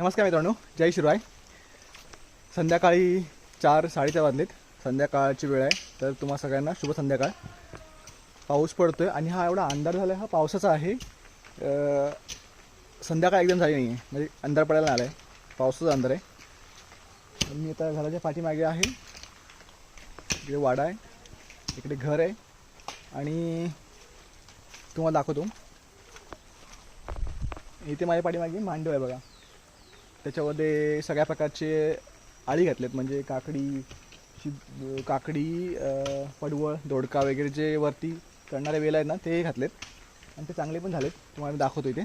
नमस्कार मित्रांनो जय शिरवाय. संध्याकाळी चार साडेचार वाजलेत. संध्याकाळची वेळ आहे तर तुम्हा सगळ्यांना शुभ संध्याकाळ. पाऊस पडतोय आणि हा एवढा अंधार झाला हा पावसाचा आहे. संध्याकाळ एकदम झाली नाही आहे म्हणजे अंधार पडायला आला आहे पावसाचा अंधार आहे. तर मी आता घराच्या पाठीमागे आहे. इकडे वाडा आहे इकडे घर आहे. आणि तुम्हाला दाखवतो. इथे माझ्या पाठीमागे मांडव आहे बघा. त्याच्यामध्ये सगळ्या प्रकारचे आळी घातलेत म्हणजे काकडी शि- काकडी पडवळ दोडका वगैरे जे वरती चढणारे वेल आहेत ना ते घातलेत. आणि ते चांगले पण झालेत. तुम्हाला मी दाखवतो इथे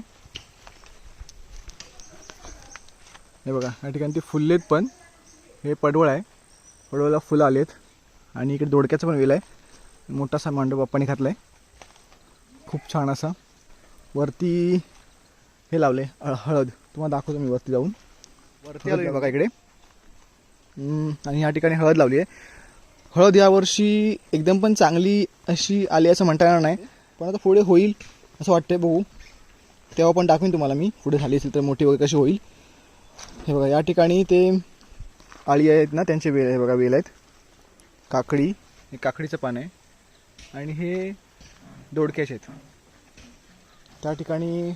हे बघा या ठिकाणी ते फुललेत पण. हे पडवळ आहे. पडवळला फुलं आलेत. आणि इकडे दोडक्याचं पण वेल आहे. मोठासा मांडव बाप्पाने घातला आहे खूप छान असा. वरती हे लावले हळद. तुम्हाला दाखवतो मी वरती जाऊन. वरती आलो बघा इकडे. आणि या ठिकाणी हळद लावली आहे हळद यावर्षी एकदम पण चांगली अशी आली असं म्हणता येणार नाही. पण आता पुढे होईल असं वाटतंय बघू. तेव्हा पण दाखवीन तुम्हाला मी पुढे झाली असेल तर मोठी वगैरे कशी होईल. हे बघा या ठिकाणी ते आळी आहेत ना त्यांचे वेल आहे बघा वेल आहेत. काकडी. हे काकडीचं पान आहे. आणि हे दोडक्याचे आहेत. त्या ठिकाणी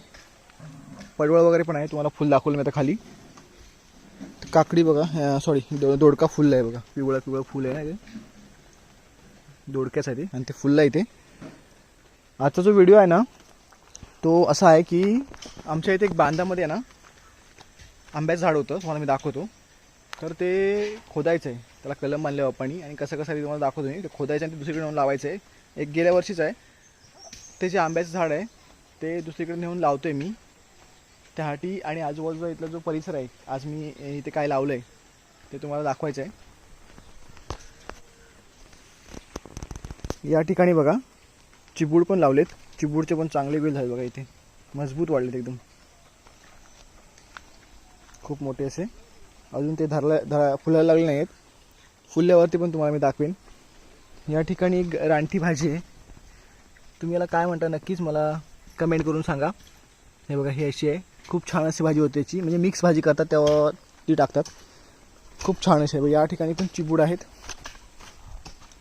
पडवळ वगैरे पण आहे तुम्हाला फुल दाखवलं मी आता खाली. काकडी बघा सॉरी दो दोडका फुल आहे बघा. पिवळा पिवळं फुल आहे ना ते दोडक्यासाठी. आणि ते फुलला आहे ते आजचा जो व्हिडिओ आहे ना तो असा आहे की आमच्या इथे एक बांधामध्ये आहे ना आंब्याचं झाड होतं तुम्हाला मी दाखवतो. तर ते खोदायचं आहे त्याला कलम बांधले बाप्पानी. आणि कसं कसं आहे तुम्हाला दाखवतो मी. ते खोदायचं आणि ते दुसरीकडे नेऊन लावायचं आहे एक गेल्या वर्षीच आहे. ते जे आंब्याचं झाड आहे ते दुसरीकडे नेऊन लावतोय मी. त्यासाठी आणि आजूबाजूचा इथला जो परिसर आहे आज मी इथे काय लावलं आहे ते तुम्हाला दाखवायचं आहे या ठिकाणी बघा चिबूड पण लावलेत. चिबूडचे पण चांगले वेल झाले बघा इथे. मजबूत वाढलेत एकदम. खूप मोठे असे. अजून ते धरला धरा फुलायला लागले नाही आहेत फुलल्यावरती पण तुम्हाला मी दाखवेन. या ठिकाणी एक रानटी भाजी आहे. तुम्ही याला काय म्हणता नक्कीच मला कमेंट करून सांगा. हे बघा ही अशी आहे. खूप छान अशी भाजी होते याची. म्हणजे मिक्स भाजी करतात तेव्हा ती टाकतात. खूप छान अशी आहे. या ठिकाणी पण चिबूड आहेत.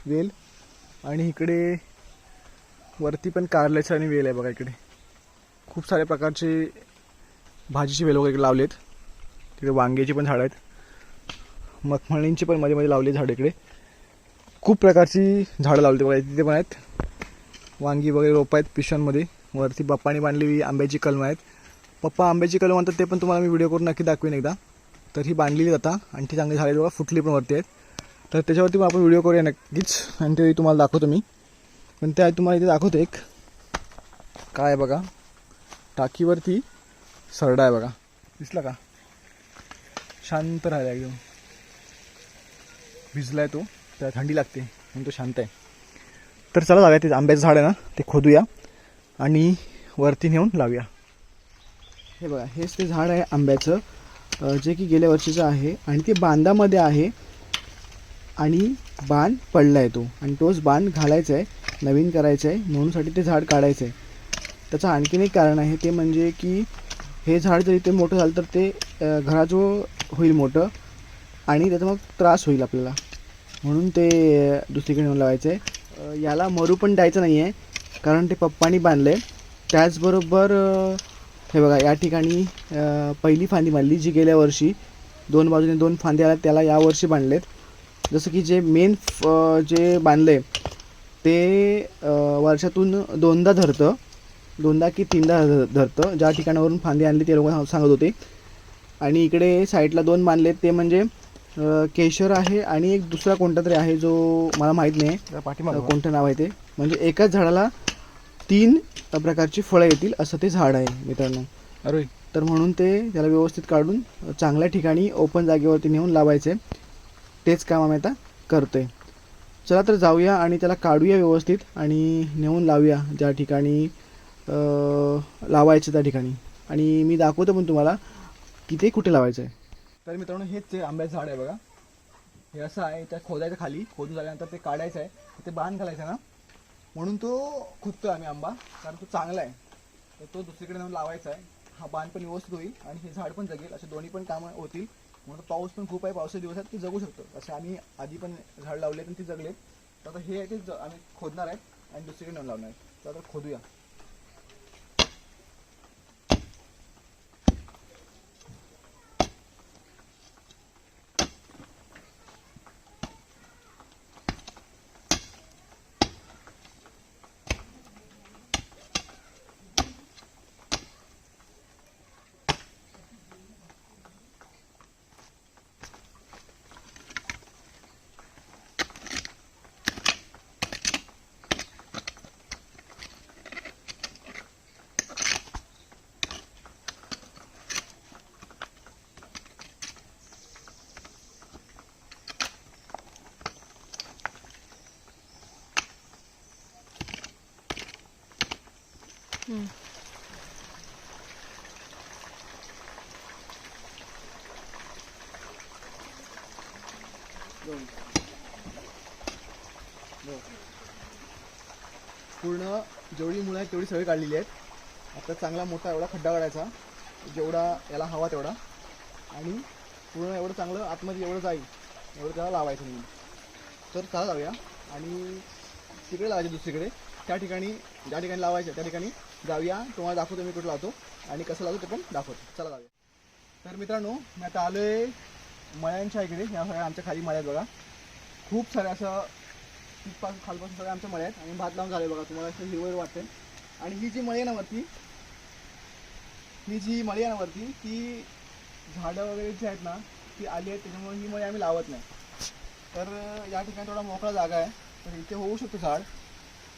वेल. आणि इकडे वरती पण कारल्याचं आणि वेल आहे बघा इकडे. खूप साऱ्या प्रकारचे भाजीचे वेल वगैरे लावलेत. तिकडे वांग्याची पण झाडं आहेत. मखमळींची पण मध्ये मध्ये लावली झाडं इकडे. खूप प्रकारची झाडं लावली बघा. तिथे पण आहेत. वांगी वगैरे रोप आहेत पिशव्यांमध्ये. वरती बप्पाने बांधलेली आंब्याची कलमं आहेत. पप्पा आंब्याची कलम म्हणतात ते पण तुम्हाला मी व्हिडिओ करून नक्की दाखवेन एकदा. तर ही बांधलेली जाता आणि ती चांगली झाली बघा फुटली पण वरती आहेत. तर त्याच्यावरती पण आपण व्हिडिओ करूया नक्कीच आणि ते तुम्हाला दाखवतो मी. पण त्या तुम्हाला इथे दाखवतो एक. काय आहे बघा टाकीवरती सरडा आहे बघा. दिसला का? शांत राहिला एकदम. भिजला आहे तो त्याला थंडी लागते म्हणून तो शांत आहे. तर चला जाऊया ते आंब्याचं झाड आहे ना ते खोदूया आणि वरती नेऊन लावूया. हे बघा हेच ते झाड आहे आंब्याचं. जे की गेल्या वर्षीचं आहे. आणि ते बांधामध्ये आहे. आणि बाण पडला आहे तो. आणि तोच बाण घालायचा आहे नवीन करायचं आहे म्हणूनसाठी ते झाड काढायचं आहे त्याचं आणखीन एक कारण आहे ते म्हणजे की हे झाड जर इथे मोठं झालं तर ते घराजवळ होईल मोठं. आणि त्याचा मग त्रास होईल आपल्याला. म्हणून ते दुसरीकडे नेऊन लावायचं आहे याला मरू पण द्यायचं नाही आहे कारण ते पप्पानी बांधलं आहे त्याचबरोबर हे बघा या ठिकाणी पहिली फांदी बांधली जी गेल्या वर्षी दोन बाजूने दोन फांदे आल्या त्याला यावर्षी बांधलेत. जसं की जे मेन जे बांधलं आहे ते वर्षातून दोनदा धरतं. दोनदा की तीनदा धरतं. ज्या ठिकाणावरून फांदी आणली ते लोक सांगत होते. आणि इकडे साईडला दोन बांधलेत ते म्हणजे केशर आहे आणि एक दुसरा कोणता तरी आहे जो मला माहीत नाही. कोणतं नाव आहे ते? म्हणजे एकाच झाडाला तीन प्रकारची फळं येतील असं ते झाड आहे मित्रांनो. अरे. तर म्हणून ते त्याला व्यवस्थित काढून चांगल्या ठिकाणी ओपन जागेवरती नेऊन लावायचे. तेच काम आम्ही आता करतोय. चला तर जाऊया आणि त्याला काढूया व्यवस्थित आणि नेऊन लावूया ज्या ठिकाणी लावायचं त्या ठिकाणी. आणि मी दाखवतो पण तुम्हाला की ते कुठे लावायचं आहे तर मित्रांनो हेच ते आंब्याचं झाड आहे बघा. हे असं आहे त्या खोदायचं खाली खोदून झाल्यानंतर ते काढायचं आहे. ते बांध घालायचं ना. म्हणून तो खुदतो आम्ही आंबा कारण तो चांगला आहे. तर तो दुसरीकडे नेऊन लावायचा आहे. हा बांध पण व्यवस्थित होईल आणि हे झाड पण जगेल. असे दोन्ही पण कामं होतील. म्हणून पाऊस पण खूप आहे. पावसाच्या दिवसात ते जगू शकतो. असे आम्ही आधी पण झाड लावले आणि ती जगले. तर आता हे आहे ते ज- आम्ही खोदणार आहे आणि दुसरीकडे नेऊन लावणार आहे. तर आता खोदूया. पूर्ण जेवढी मुळं आहेत तेवढी सगळी काढलेली आहेत. आता चांगला मोठा एवढा खड्डा काढायचा. जेवढा याला हवा तेवढा. आणि पूर्ण एवढं चांगलं आतमध्ये एवढं जाईल एवढं त्याला लावायचं म्हणून तर चला जाऊया. आणि तिकडे लावायचे दुसरीकडे. त्या ठिकाणी ज्या ठिकाणी लावायचं त्या ठिकाणी जाऊया. तुम्हाला दाखवतो मी कुठं लावतो आणि कसं लावतो ते पण दाखवतो. चला जाऊया. तर मित्रांनो मी आता आलो आहे मळ्यांच्या इकडे. या सगळ्या आमच्या खाली मळ्यात बघा. खूप साऱ्या असं तिथपासून खालपासून सगळ्या आमच्या मळ्यात आणि भात लावून झाले बघा. तुम्हाला असं हिरवळ वाटते आणि ही जी मळी आहे ना वरती ही जी मळी आहे ना वरती ती झाडं वगैरे जी आहेत ना ती आली आहेत. त्याच्यामुळे ही मळी आम्ही लावत नाही. तर या ठिकाणी थोडा मोकळा जागा आहे. तर इथे होऊ शकतो झाड.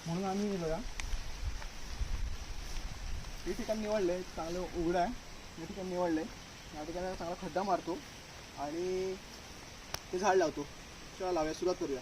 म्हणून आम्ही बघा. हे ठिकाण निवडलं आहे चांगलं उघडं आहे. या ठिकाण निवडलं आहे या ठिकाणी चांगला खड्डा मारतो आणि ते झाड लावतो. चला लावूया सुरुवात करूया.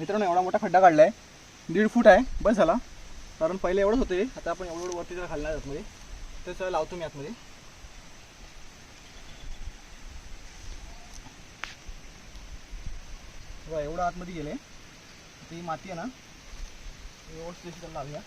मित्रांनो एवढा मोठा खड्डा काढला आहे दीड फूट आहे. बस झाला. कारण पहिले एवढंच होते. आता आपण एवढं एवढं वरती जर घालणार आतमध्ये तर चला लावतो मी आतमध्ये. एवढं आतमध्ये गेले ती माती आहे ना ती व्यवस्थित लावूया.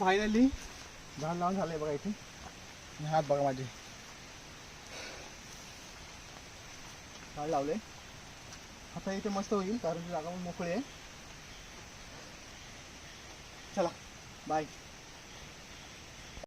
फायनली झाड लावून झालंय बघा इथे हात बघा माझे झाड लावले आता इथे मस्त होईल कारण जागा मोकळी आहे चला बाय